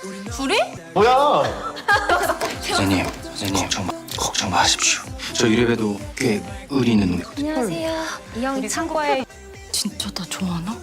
둘이? 뭐야? 선생님, 선생님 걱정 마, 걱정 마십시오. 저 이래봬도 꽤 의리 있는 놈이거든요. 안녕하세요. 이형 우리 상과에 진짜 나 좋아하나?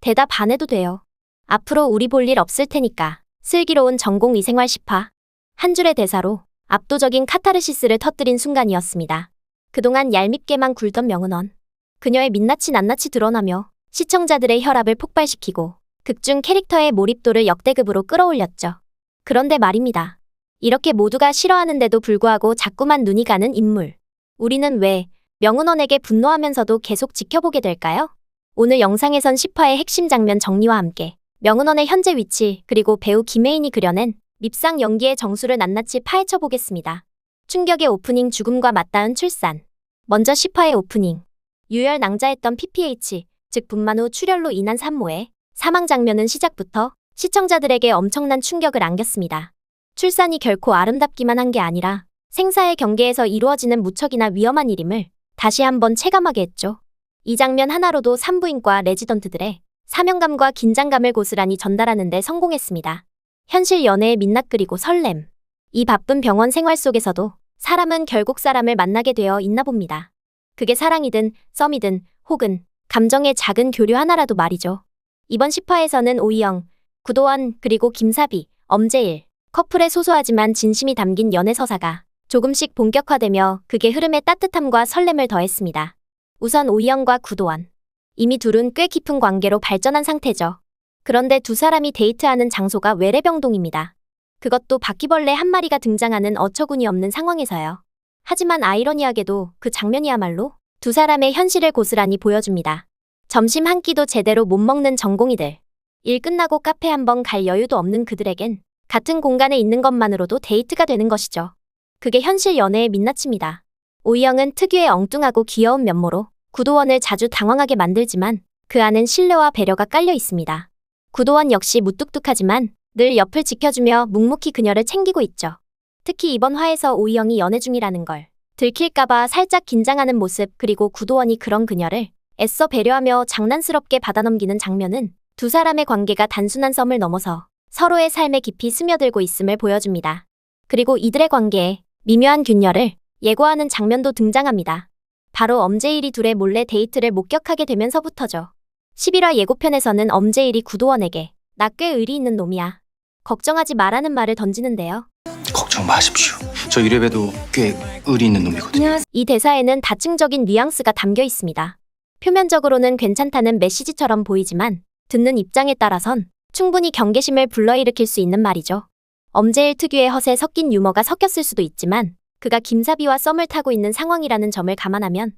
대답 안 해도 돼요. 앞으로 우리 볼 일 없을 테니까 슬기로운 전공 이생활 10화. 한 줄의 대사로 압도적인 카타르시스를 터뜨린 순간이었습니다. 그동안 얄밉게만 굴던 명은원. 그녀의 민낯이 낱낱이 드러나며 시청자들의 혈압을 폭발시키고 극중 캐릭터의 몰입도를 역대급으로 끌어올렸죠. 그런데 말입니다. 이렇게 모두가 싫어하는데도 불구하고 자꾸만 눈이 가는 인물. 우리는 왜 명은원에게 분노하면서도 계속 지켜보게 될까요? 오늘 영상에선 10화의 핵심 장면 정리와 함께 명은원의 현재 위치 그리고 배우 김혜인이 그려낸 밉상 연기의 정수를 낱낱이 파헤쳐 보겠습니다. 충격의 오프닝 죽음과 맞닿은 출산. 먼저 10화의 오프닝. 유혈 낭자했던 PPH, 즉 분만 후 출혈로 인한 산모의 사망 장면은 시작부터 시청자들에게 엄청난 충격을 안겼습니다. 출산이 결코 아름답기만 한 게 아니라 생사의 경계에서 이루어지는 무척이나 위험한 일임을 다시 한번 체감하게 했죠. 이 장면 하나로도 산부인과 레지던트들의 사명감과 긴장감을 고스란히 전달하는 데 성공했습니다. 현실 연애의 민낯 그리고 설렘. 이 바쁜 병원 생활 속에서도 사람은 결국 사람을 만나게 되어 있나 봅니다. 그게 사랑이든 썸이든 혹은 감정의 작은 교류 하나라도 말이죠. 이번 10화에서는 오이영, 구도원 그리고 김사비, 엄재일 커플의 소소하지만 진심이 담긴 연애 서사가 조금씩 본격화되며 그게 흐름에 따뜻함과 설렘을 더했습니다. 우선 오이영과 구도원. 이미 둘은 꽤 깊은 관계로 발전한 상태죠. 그런데 두 사람이 데이트하는 장소가 외래병동입니다. 그것도 바퀴벌레 한 마리가 등장하는 어처구니 없는 상황에서요. 하지만 아이러니하게도 그 장면이야말로 두 사람의 현실을 고스란히 보여줍니다. 점심 한 끼도 제대로 못 먹는 전공이들. 일 끝나고 카페 한 번 갈 여유도 없는 그들에겐 같은 공간에 있는 것만으로도 데이트가 되는 것이죠. 그게 현실 연애의 민낯입니다. 오이영은 특유의 엉뚱하고 귀여운 면모로 구도원을 자주 당황하게 만들지만 그 안엔 신뢰와 배려가 깔려 있습니다. 구도원 역시 무뚝뚝하지만 늘 옆을 지켜주며 묵묵히 그녀를 챙기고 있죠. 특히 이번 화에서 오이영이 연애 중이라는 걸 들킬까봐 살짝 긴장하는 모습 그리고 구도원이 그런 그녀를 애써 배려하며 장난스럽게 받아넘기는 장면은 두 사람의 관계가 단순한 썸을 넘어서 서로의 삶에 깊이 스며들고 있음을 보여줍니다. 그리고 이들의 관계에 미묘한 균열을 예고하는 장면도 등장합니다. 바로 엄재일이 둘의 몰래 데이트를 목격하게 되면서부터죠. 11화 예고편에서는 엄재일이 구도원에게 나 꽤 의리 있는 놈이야. 걱정하지 마라는 말을 던지는데요. 걱정 마십시오. 저 이래봬도 꽤 의리 있는 놈이거든요. 이 대사에는 다층적인 뉘앙스가 담겨 있습니다. 표면적으로는 괜찮다는 메시지처럼 보이지만 듣는 입장에 따라선 충분히 경계심을 불러일으킬 수 있는 말이죠. 엄재일 특유의 허세 섞인 유머가 섞였을 수도 있지만 그가 김사비와 썸을 타고 있는 상황이라는 점을 감안하면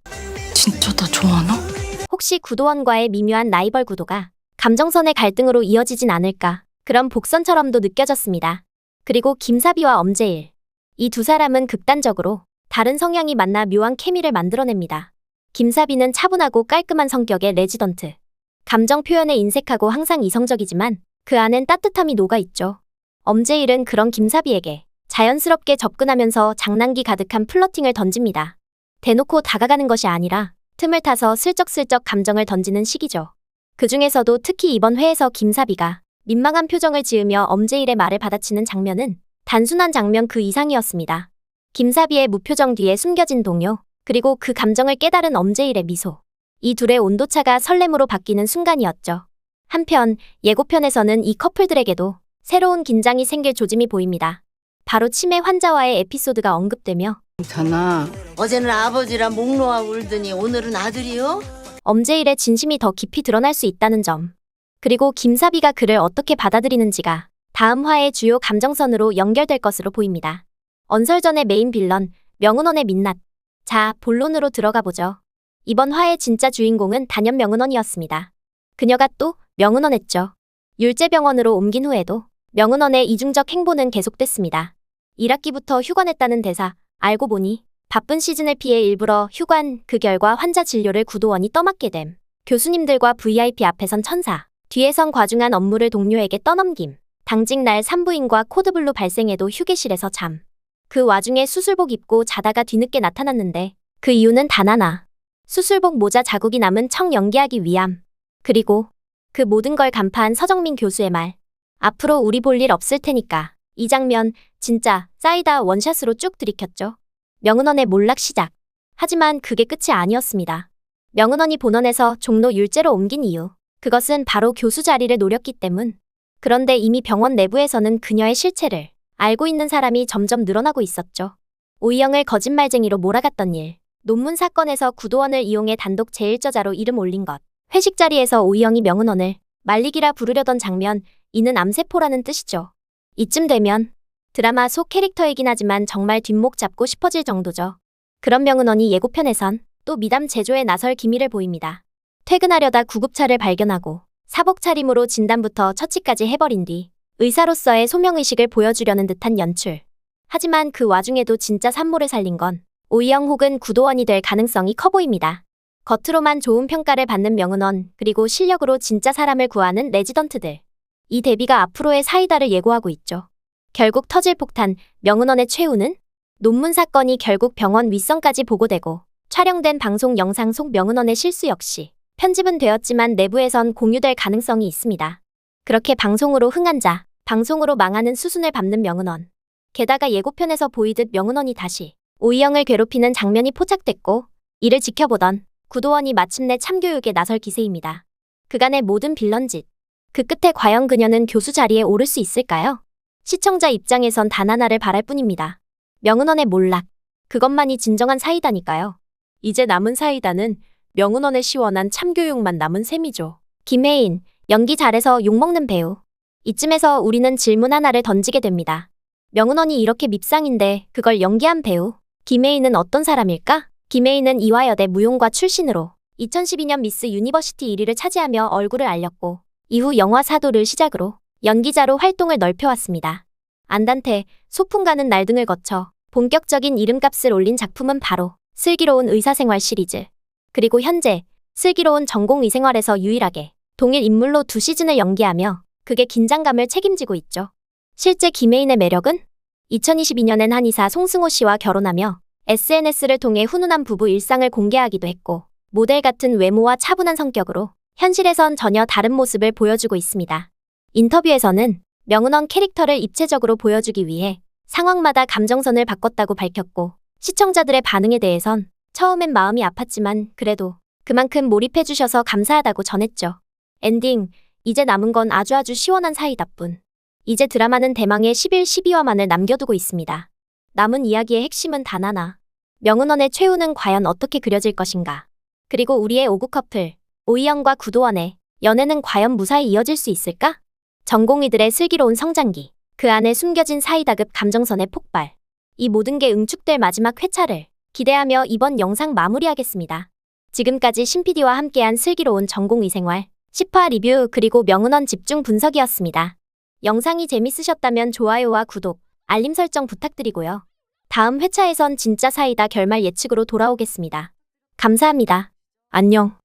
진짜 나 좋아하나? 혹시 구도원과의 미묘한 라이벌 구도가 감정선의 갈등으로 이어지진 않을까 그런 복선처럼도 느껴졌습니다. 그리고 김사비와 엄재일 이 두 사람은 극단적으로 다른 성향이 만나 묘한 케미를 만들어냅니다. 김사비는 차분하고 깔끔한 성격의 레지던트. 감정 표현에 인색하고 항상 이성적이지만 그 안엔 따뜻함이 녹아있죠. 엄재일은 그런 김사비에게 자연스럽게 접근하면서 장난기 가득한 플러팅을 던집니다. 대놓고 다가가는 것이 아니라 틈을 타서 슬쩍슬쩍 감정을 던지는 시기죠. 그 중에서도 특히 이번 회에서 김사비가 민망한 표정을 지으며 엄재일의 말을 받아치는 장면은 단순한 장면 그 이상이었습니다. 김사비의 무표정 뒤에 숨겨진 동요, 그리고 그 감정을 깨달은 엄재일의 미소. 이 둘의 온도차가 설렘으로 바뀌는 순간이었죠. 한편 예고편에서는 이 커플들에게도 새로운 긴장이 생길 조짐이 보입니다. 바로 치매 환자와의 에피소드가 언급되며 괜찮아. 어제는 아버지라 목 놓아 울더니 오늘은 아들이요? 엄재일의 진심이 더 깊이 드러날 수 있다는 점. 그리고 김사비가 그를 어떻게 받아들이는지가 다음 화의 주요 감정선으로 연결될 것으로 보입니다. 언설전의 메인 빌런, 명은원의 민낯. 자, 본론으로 들어가 보죠. 이번 화의 진짜 주인공은 단연 명은원이었습니다. 그녀가 또 명은원했죠. 율제병원으로 옮긴 후에도 명은원의 이중적 행보는 계속됐습니다. 1학기부터 휴관했다는 대사, 알고 보니 바쁜 시즌을 피해 일부러 휴관, 그 결과 환자 진료를 구도원이 떠맡게 됨. 교수님들과 VIP 앞에선 천사, 뒤에선 과중한 업무를 동료에게 떠넘김. 당직 날 산부인과 코드블루 발생해도 휴게실에서 잠. 그 와중에 수술복 입고 자다가 뒤늦게 나타났는데 그 이유는 단 하나. 수술복 모자 자국이 남은 청 연기하기 위함. 그리고 그 모든 걸 간파한 서정민 교수의 말. 앞으로 우리 볼 일 없을 테니까. 이 장면 진짜 싸이다 원샷으로 쭉 들이켰죠. 명은원의 몰락 시작. 하지만 그게 끝이 아니었습니다. 명은원이 본원에서 종로 율제로 옮긴 이유. 그것은 바로 교수 자리를 노렸기 때문. 그런데 이미 병원 내부에서는 그녀의 실체를 알고 있는 사람이 점점 늘어나고 있었죠. 오이영을 거짓말쟁이로 몰아갔던 일. 논문 사건에서 구도원을 이용해 단독 제1저자로 이름 올린 것. 회식 자리에서 오이영이 명은원을 말리기라 부르려던 장면. 이는 암세포라는 뜻이죠. 이쯤 되면 드라마 속 캐릭터이긴 하지만 정말 뒷목 잡고 싶어질 정도죠. 그런 명은원이 예고편에선 또 미담 제조에 나설 기미를 보입니다. 퇴근하려다 구급차를 발견하고 사복 차림으로 진단부터 처치까지 해버린 뒤 의사로서의 소명의식을 보여주려는 듯한 연출. 하지만 그 와중에도 진짜 산모를 살린 건 오이영 혹은 구도원이 될 가능성이 커 보입니다. 겉으로만 좋은 평가를 받는 명은원, 그리고 실력으로 진짜 사람을 구하는 레지던트들. 이 대비가 앞으로의 사이다를 예고하고 있죠. 결국 터질 폭탄, 명은원의 최후는? 논문 사건이 결국 병원 윗선까지 보고되고 촬영된 방송 영상 속 명은원의 실수 역시 편집은 되었지만 내부에선 공유될 가능성이 있습니다. 그렇게 방송으로 흥한 자, 방송으로 망하는 수순을 밟는 명은원. 게다가 예고편에서 보이듯 명은원이 다시 오이영을 괴롭히는 장면이 포착됐고 이를 지켜보던 구도원이 마침내 참교육에 나설 기세입니다. 그간의 모든 빌런짓. 그 끝에 과연 그녀는 교수 자리에 오를 수 있을까요? 시청자 입장에선 단 하나를 바랄 뿐입니다. 명은원의 몰락. 그것만이 진정한 사이다니까요. 이제 남은 사이다는 명은원의 시원한 참교육만 남은 셈이죠. 김혜인, 연기 잘해서 욕먹는 배우. 이쯤에서 우리는 질문 하나를 던지게 됩니다. 명은원이 이렇게 밉상인데 그걸 연기한 배우. 김혜인은 어떤 사람일까? 김혜인은 이화여대 무용과 출신으로 2012년 미스 유니버시티 1위를 차지하며 얼굴을 알렸고 이후 영화 사도를 시작으로 연기자로 활동을 넓혀왔습니다. 안단테, 소풍 가는 날 등을 거쳐 본격적인 이름값을 올린 작품은 바로 슬기로운 의사생활 시리즈. 그리고 현재 슬기로운 전공의생활에서 유일하게 동일 인물로 두 시즌을 연기하며 그게 긴장감을 책임지고 있죠. 실제 김혜인의 매력은 2022년엔 한의사 송승호 씨와 결혼하며 SNS를 통해 훈훈한 부부 일상을 공개하기도 했고 모델 같은 외모와 차분한 성격으로 현실에선 전혀 다른 모습을 보여주고 있습니다. 인터뷰에서는 명은원 캐릭터를 입체적으로 보여주기 위해 상황마다 감정선을 바꿨다고 밝혔고 시청자들의 반응에 대해선 처음엔 마음이 아팠지만 그래도 그만큼 몰입해주셔서 감사하다고 전했죠. 엔딩, 이제 남은 건 아주 아주 시원한 사이다뿐. 이제 드라마는 대망의 11, 12화만을 남겨두고 있습니다. 남은 이야기의 핵심은 단 하나. 명은원의 최후는 과연 어떻게 그려질 것인가. 그리고 우리의 오구 커플, 오이영과 구도원의 연애는 과연 무사히 이어질 수 있을까? 전공의들의 슬기로운 성장기, 그 안에 숨겨진 사이다급 감정선의 폭발. 이 모든 게 응축될 마지막 회차를 기대하며 이번 영상 마무리하겠습니다. 지금까지 신PD와 함께한 슬기로운 전공의 생활, 10화 리뷰 그리고 명은원 집중 분석이었습니다. 영상이 재밌으셨다면 좋아요와 구독, 알림 설정 부탁드리고요. 다음 회차에선 진짜 사이다 결말 예측으로 돌아오겠습니다. 감사합니다. 안녕.